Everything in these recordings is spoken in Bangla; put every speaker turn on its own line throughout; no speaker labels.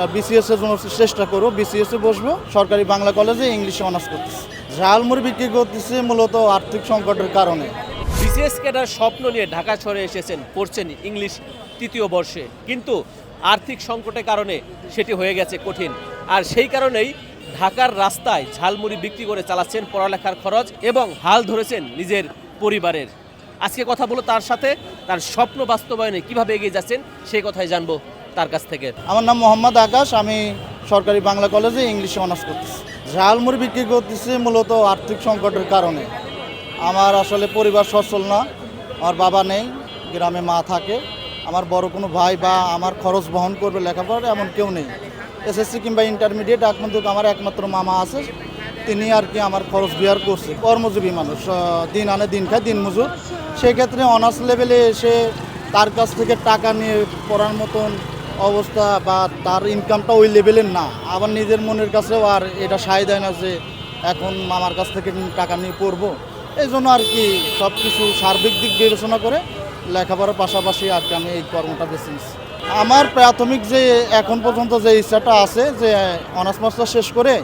বিসিএস এর জন্য চেষ্টা করব বিসিএস এ বসবো, সরকারি বাংলা কলেজে ইংলিশে অনার্স করতেছি। ঝালমুড়ি বিক্রি করতেছি মূলত আর্থিক সংকটের কারণে।
বিসিএস ক্যাডার স্বপ্ন নিয়ে ঢাকা শহরে এসেছেন, পড়ছেন ইংলিশ তৃতীয় বর্ষে। কিন্তু আর্থিক সংকটের কারণে সেটি হয়ে গেছে কঠিন। আর সেই কারণেই ঢাকার রাস্তায় ঝালমুড়ি বিক্রি করে চালাচ্ছেন পড়ালেখার খরচ এবং হাল ধরেছেন নিজের পরিবারের। আজকে কথা বলো তার সাথে, তার স্বপ্ন বাস্তবায়নে কীভাবে এগিয়ে যাচ্ছেন সেই কথাই জানব। তার কাছ থেকে?
আমার নাম মোহাম্মদ আকাশ, আমি সরকারি বাংলা কলেজে ইংলিশে অনার্স করতেছি। ঝালমুড়ি বিক্রি করতেছি মূলত আর্থিক সংকটের কারণে। আমার আসলে পরিবার সচ্ছল না, আমার বাবা নেই, গ্রামে মা থাকে। আমার বড় কোনো ভাই বা আমার খরচ বহন করবে লেখাপড়া এমন কেউ নেই। এসএসসি কিংবা ইন্টারমিডিয়েট একমাত্র আমার একমাত্র মামা আছে। তিনি আর কি আমার খরচ বিহার করছে। কর্মজীবী মানুষ দিন আনে, দিন খায়, দিন মজুর। সেক্ষেত্রে অনার্স লেভেলে এসে তার কাছ থেকে টাকা নিয়ে পড়ার মতন অবস্থা বা তার ইনকামটা ওই লেভেলের না। আবার নিজের মনের কাছেও আর এটা সায় দেয় না যে এখন মামার কাছ থেকে টাকা নিয়ে পড়ব। এই জন্য আর কি সব কিছু সার্বিক দিক বিবেচনা করে লেখাপড়ার পাশাপাশি আর কি আমি এই কর্মটা বেছে নিচ্ছি। আমার প্রাথমিক যে এখন পর্যন্ত যে ইচ্ছাটা আছে যে অনার্স মাস্টার শেষ করে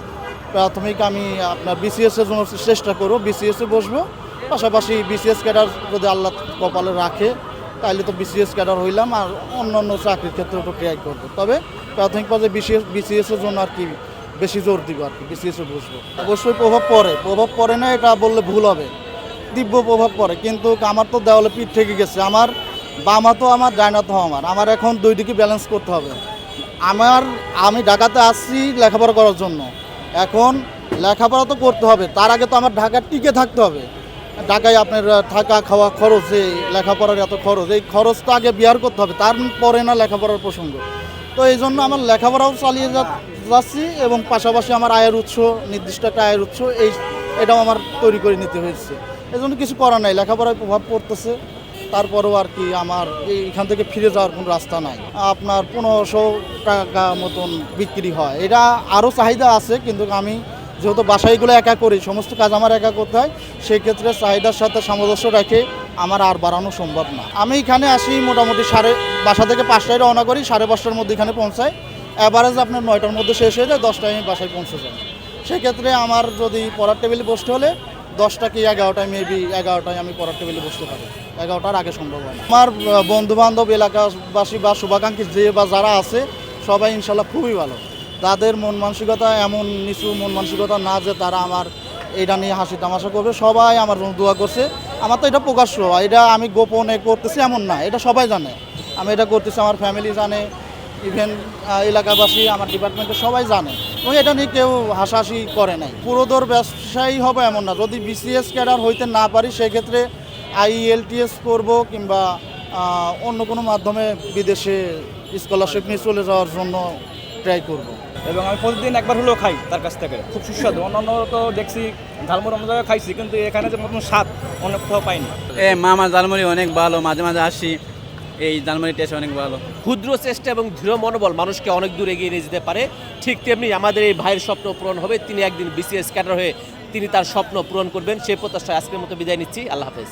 প্রাথমিক আমি আপনার বিসিএস এর জন্য চেষ্টা করব। বিসিএস বসবো। পাশাপাশি বিসিএস ক্যাডার যদি আল্লাহ কপালে রাখে তাহলে তো বিসিএস ক্যাডার হইলাম আর অন্য অন্য চাকরির ক্ষেত্রে একটু ট্রাই করব। তবে প্রাথমিক পর্যায়ে বিসিএস বিসিএস এর জন্য আর কি বেশি জোর দিব আর কি বিসিএস বসবো। অবশ্যই প্রভাব পড়ে প্রভাব পড়ে না এটা বললে ভুল হবে। দিব্য প্রভাব পড়ে, কিন্তু আমার তো দেওয়ালে পিঠ থেকে গেছে। আমার বামা তো আমার ডায়না তো আমার। আমার এখন দুই দিকে ব্যালেন্স করতে হবে। আমার, আমি ঢাকাতে আসছি লেখাপড়া করার জন্য। এখন লেখাপড়া তো করতে হবে, তার আগে তো আমার ঢাকার টিকে থাকতে হবে। ঢাকায় আপনার থাকা, খাওয়া খরচ, এই লেখাপড়ার এত খরচ, এই খরচ তো আগে বিয়ার করতে হবে, তারপরে না লেখাপড়ার প্রসঙ্গ। তো এই জন্য আমার লেখাপড়াও চালিয়ে যাচ্ছি এবং পাশাপাশি আমার আয়ের উৎস, নির্দিষ্ট একটা আয়ের উৎস, এই এটাও আমার তৈরি করে নিতে হয়েছে। এই জন্য কিছু করার নাই, লেখাপড়ায় প্রভাব পড়তেছে। তারপরেও আর কি আমার এইখান থেকে ফিরে যাওয়ার কোনো রাস্তা নাই। আপনার পনেরোশো টাকা মতন বিক্রি হয়। এটা আরও চাহিদা আছে, কিন্তু আমি যেহেতু বাসাইগুলো একা করি, সমস্ত কাজ আমার একা করতে হয়, সেক্ষেত্রে চাহিদার সাথে সামঞ্জস্য রেখে আমার আর বাড়ানো সম্ভব না। আমি এখানে আসি মোটামুটি সাড়ে, বাসা থেকে পাঁচটায় রওনা করি, সাড়ে পাঁচটার মধ্যে এখানে পৌঁছাই। অ্যাভারেজ আপনার নয়টার মধ্যে শেষ হয়ে যায়, দশটায় আমি বাসায় পৌঁছে যাই। সেক্ষেত্রে আমার যদি পড়ার টেবিলে বসতে হলে, দশটা কি এগারোটায় মেবি এগারোটায় আমি পড়ার টেবিলে বসতে পারি। এগারোটার আগে সম্ভব হয় আমার বন্ধু বান্ধব এলাকাবাসী বা শুভাকাঙ্ক্ষী যে বা যারা আছে, সবাই ইনশাল্লাহ খুবই ভালো। তাদের মন মানসিকতা এমন নিচু মন মানসিকতা না যে তারা আমার এটা নিয়ে হাসি তামাশা করবে। সবাই আমার জন্য দোয়া করছে। আমার তো এটা প্রকাশ্য, এটা আমি গোপনে করতেছি এমন না, এটা সবাই জানে। আমি এটা করতেছি, আমার ফ্যামিলি জানে ইভেন এলাকাবাসী, আমার ডিপার্টমেন্টে সবাই জানে। এবং এটা নিয়ে কেউ হাসাহাসি করে নাই। পুরোদর ব্যবসায়ী হবে এমন না। যদি বিসিএস ক্যাডার হইতে না পারি, সেক্ষেত্রে আইএলটিএস করব কিংবা অন্য কোনো মাধ্যমে বিদেশে স্কলারশিপ নিয়ে চলে যাওয়ার জন্য ট্রাই করব।
এবং আমি প্রতিদিন একবার হলেও খাই তার কাছ থেকে। খুব সুস্বাদু। অন্যান্য তো দেখছি ঝালমুড়ি অন্য জায়গায় খাইছি কিন্তু এখানে যে মতন স্বাদ অন্য কোথাও পাইনি।
এ মামা জালমুড়ি অনেক ভালো। মাঝে মাঝে আসি এই জালমুড়ি টেস্ট অনেক ভালো।
ক্ষুদ্র চেষ্টা এবং দৃঢ় মনোবল মানুষকে অনেক দূর এগিয়ে নিয়ে যেতে পারে। ঠিক তেমনি আমাদের এই ভাইয়ের স্বপ্ন পূরণ হবে। তিনি একদিন বিসিএস ক্যাডার হয়ে তিনি তার স্বপ্ন পূরণ করবেন। সেই প্রত্যাশায় আজকের মতো বিদায় নিচ্ছি। আল্লাহ হাফেজ।